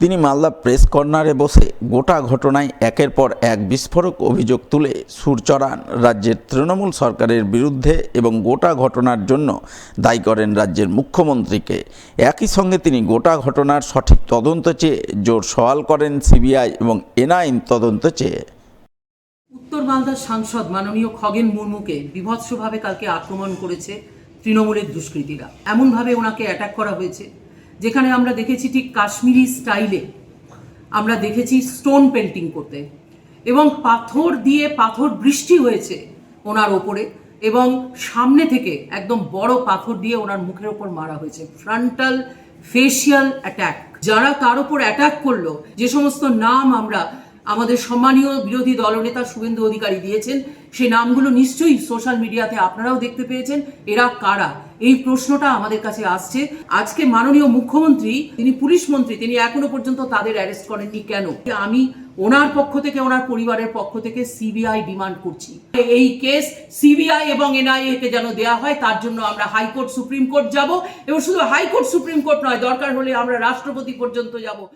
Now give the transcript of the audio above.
তিনি মালদা প্রেস কর্নারে বসে গোটা ঘটনায় একের পর এক বিস্ফোরক অভিযোগ তুলে সুর চড়ান রাজ্যের তৃণমূল সরকারের বিরুদ্ধে এবং গোটা ঘটনার জন্য দায়ী করেন রাজ্যের মুখ্যমন্ত্রীকে। একই সঙ্গে তিনি গোটা ঘটনার সঠিক তদন্ত চেয়ে জোর সওয়াল করেন সিবিআই এবং এনআইন তদন্ত চেয়ে। উত্তর মালদার সাংসদ মাননীয় খগেন মুর্মুকে বিভৎসভাবে কালকে আক্রমণ করেছে তৃণমূলের দুষ্কৃতীরা। এমনভাবে ওনাকে অ্যাটাক করা হয়েছে। যেখানে আমরা দেখেছি ঠিক কাশ্মীরি স্টাইলে আমরা দেখেছি স্টোন পেন্টিং করতে। এবং পাথর দিয়ে পাথর বৃষ্টি হয়েছে ওনার ওপরে এবং সামনে থেকে একদম বড় পাথর দিয়ে ওনার মুখের ওপর মারা হয়েছে। ফ্রন্টাল ফেসিয়াল অ্যাটাক যারা তার ওপর অ্যাটাক করল, যে সমস্ত নাম আমরা আমাদের সম্মানীয় বিরোধী দলনেতা শুভেন্দু অধিকারী দিয়েছেন। সেই নামগুলো নিশ্চয়ই সোশ্যাল মিডিয়াতে আপনারাও দেখতে পেয়েছেন। এরা কারা? এই প্রশ্নটা আমাদের কাছে আসছে। আজকে মাননীয় মুখ্যমন্ত্রী, তিনি পুলিশ মন্ত্রী, তিনি এখনও পর্যন্ত তাদের অ্যারেস্ট করেননি কেন? আমি ওনার পক্ষ থেকে, ওনার পরিবারের পক্ষ থেকে সিবিআই ডিমান্ড করছি। এই কেস সিবিআই এবং এনআইএ কে যেন দেয়া হয়, তার জন্য আমরা হাইকোর্ট সুপ্রিম কোর্ট যাব। এবং শুধু হাইকোর্ট সুপ্রিম কোর্ট নয়, দরকার হলে আমরা রাষ্ট্রপতি পর্যন্ত যাব।